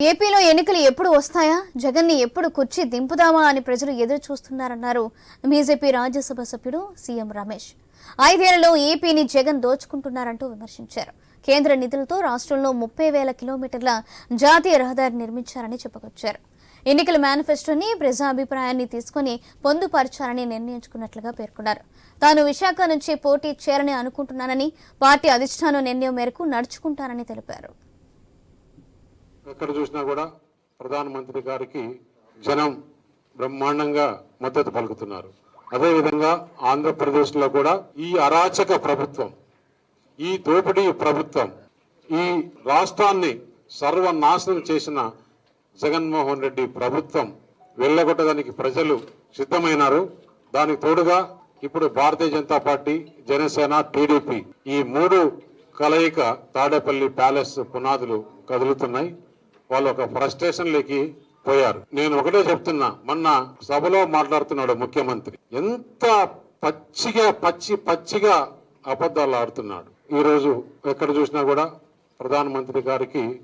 ఏపీలో ఎన్నికలు ఎప్పుడు వస్తాయా? జగన్ని ఎప్పుడు కుర్చీ దింపుదామా అని ప్రజలు ఎదురు చూస్తున్నారన్నారు బీజేపీ రాజ్యసభ సభ్యుడు సీఎం రమేష్. ఐదేళ్ళలో ఏపీని జగన్ దోచుకుంటున్నారంటూ విమర్శించారు. కేంద్ర నిధులతో రాష్ట్రంలో ముప్పై వేల కిలోమీటర్ల జాతీయ రహదారి నిర్మించారని చెప్పుకొచ్చారు. ఎన్నికల మేనిఫెస్టోని ప్రజాభిప్రాయాన్ని తీసుకుని పొందుపరచాలని నిర్ణయించుకున్నట్లుగా పేర్కొన్నారు. తాను విశాఖ నుంచి పోటీ చేయాలని అనుకుంటున్నానని పార్టీ అధిష్టానం నిర్ణయం మేరకు నడుచుకుంటానని తెలిపారు. ఎక్కడ చూసినా కూడా ప్రధానమంత్రి గారికి జనం బ్రహ్మాండంగా మద్దతు పలుకుతున్నారు. అదేవిధంగా ఆంధ్రప్రదేశ్లో కూడా ఈ అరాచక ప్రభుత్వం ఈ దోపిడీ ప్రభుత్వం ఈ రాష్ట్రాన్ని సర్వనాశనం చేసిన జగన్మోహన్ రెడ్డి ప్రభుత్వం వెళ్ళగొట్టడానికి ప్రజలు సిద్ధమైనారు. దానికి తోడుగా ఇప్పుడు భారతీయ జనతా పార్టీ జనసేన టీడీపీ ఈ మూడు కలయిక తాడేపల్లి ప్యాలెస్ పునాదులు కదులుతున్నాయి. వాళ్ళు ఒక ఫ్రస్ట్రేషన్లోకి పోయారు. నేను ఒకటే చెప్తున్నా మొన్న సభలో మాట్లాడుతున్నాడు ముఖ్యమంత్రి. ఎంత పచ్చిగా పచ్చి పచ్చిగా అబద్ధాలు ఆడుతున్నాడు. ఈరోజు ఎక్కడ చూసినా కూడా ప్రధానమంత్రి గారికి